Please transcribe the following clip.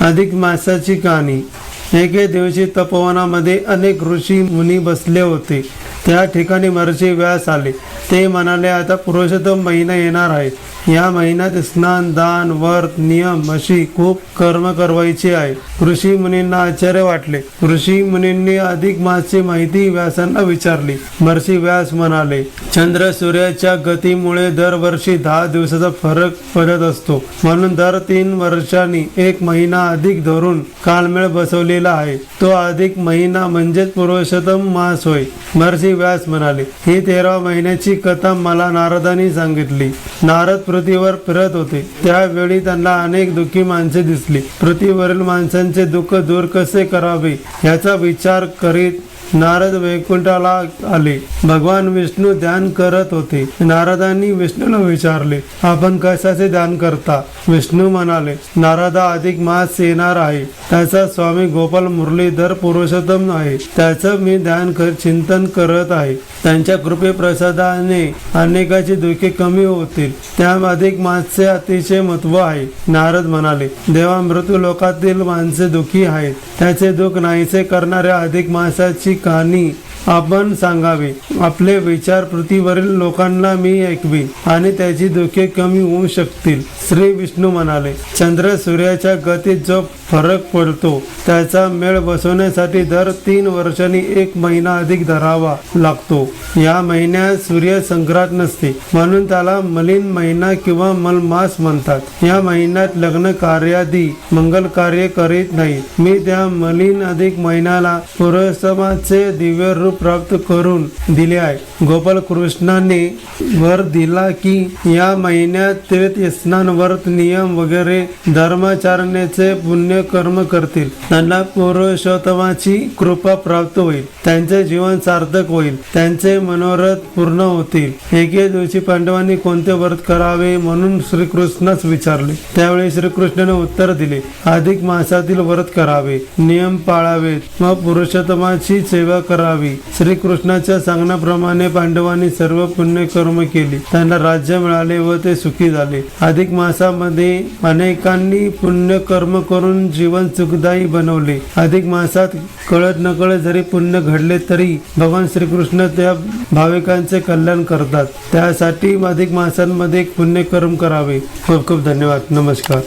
अधिक मासाची कहाणी. एके दिवशी तपोवनामध्ये अनेक ऋषी मुनी बसले होते. त्या ठिकाणी महर्षी व्यास आले. ते म्हणाले आता पुरुषोत्तम महिना येणार आहे. या महिन्यात स्नान दान व्रत नियम अशी खूप कर्म करवायची आहे. ऋषी मुनींना आश्चर्य वाटले. ऋषी मुनींनी अधिक मासची माहिती व्यासांना विचारली. महर्षी व्यास म्हणाले चंद्र सूर्याच्या गतीमुळे दरवर्षी दहा दिवसाचा फरक पडत असतो. म्हणून दर तीन वर्षांनी एक महिना अधिक धरून कालमेळ बसवलेला आहे. तो अधिक महिना म्हणजेच पुरुषोत्तम मास होय. महर्षी व्यास म्हणाले ही तेरा महिन्याची कथा मला नारदांनी सांगितली. नारद पृथ्वीवर फिरत होते. त्यावेळी त्यांना अनेक दुःखी माणसे दिसली. पृथ्वीवरील माणसांचे दुःख दूर कसे करावे याचा विचार करीत नारद वैकुंठाला आले. भगवान विष्णू ध्यान करत होते. नारदांनी विष्णूला विचारले आपण कशाचे ध्यान करता? विष्णू म्हणाले नारदा अधिक मास येणार आहे. त्याचा स्वामी गोपाल मुरलीधर पुरुषोत्तम आहे. त्याचं मी ध्यान कर चिंतन करत आहे. त्यांच्या कृपे प्रसादाने अनेकाची दुःखे कमी होतील. त्या अधिक मासचे अतिशय महत्त्व आहे. नारद म्हणाले देवा मृत्यू लोकातील माणसे दुःखी आहेत. त्याचे दुःख नाहीसे करणाऱ्या अधिक मासाची कहाणी आपण सांगावे. आपले विचार पृथ्वीवरील लोकांना मी ऐकवी आणि त्याची दुःखे कमी होऊ शकतील श्री विष्णू म्हणाले. चंद्र सूर्याच्या गतीत जो फरक पडतो त्याचा मेळ बसवण्यासाठी दर तीन वर्षांनी एक महिना अधिक धरावा लागतो. या महिन्यात सूर्य संक्रांत नसते म्हणून त्याला मलिन महिना किंवा मलमास म्हणतात. या महिन्यात लग्न कार्यादी मंगल कार्य करीत नाही. मी त्या मलिन अधिक महिन्याला पुरसमाचे दिव्य रूप प्राप्त करून दिले आहे. गोपाल कृष्णाने वर दिला की या महिन्यात ते स्नान व्रत नियम वगैरे धर्माचारण्याचे पुण्य कर्म करतील. त्यांना पुरुषोत्तमाची कृपा प्राप्त होईल. त्यांचे जीवन सार्थक होईल. त्यांचे मनोरथ पूर्ण होतील. एके दिवशी पांडवांनी कोणते व्रत करावे म्हणून श्रीकृष्णास विचारले. त्यावेळी श्रीकृष्णाने उत्तर दिले अधिक मासातील व्रत करावे नियम पाळावेत. व पुरुषोत्तमाची सेवा करावी. श्रीकृष्णाच्या सांगण्याप्रमाणे पांडवांनी सर्व पुण्य कर्म केली. त्यांना राज्य मिळाले व ते सुखी झाले. अधिक मासामध्ये अनेकांनी पुण्य कर्म करून जीवन सुखदायी बनवले. अधिक मासात कळत नकळत जरी पुण्य घडले तरी भगवान श्रीकृष्ण त्या भाविकांचे कल्याण करतात. त्यासाठी अधिक मासांमध्ये पुण्यकर्म करावे. खूप खूप धन्यवाद. नमस्कार.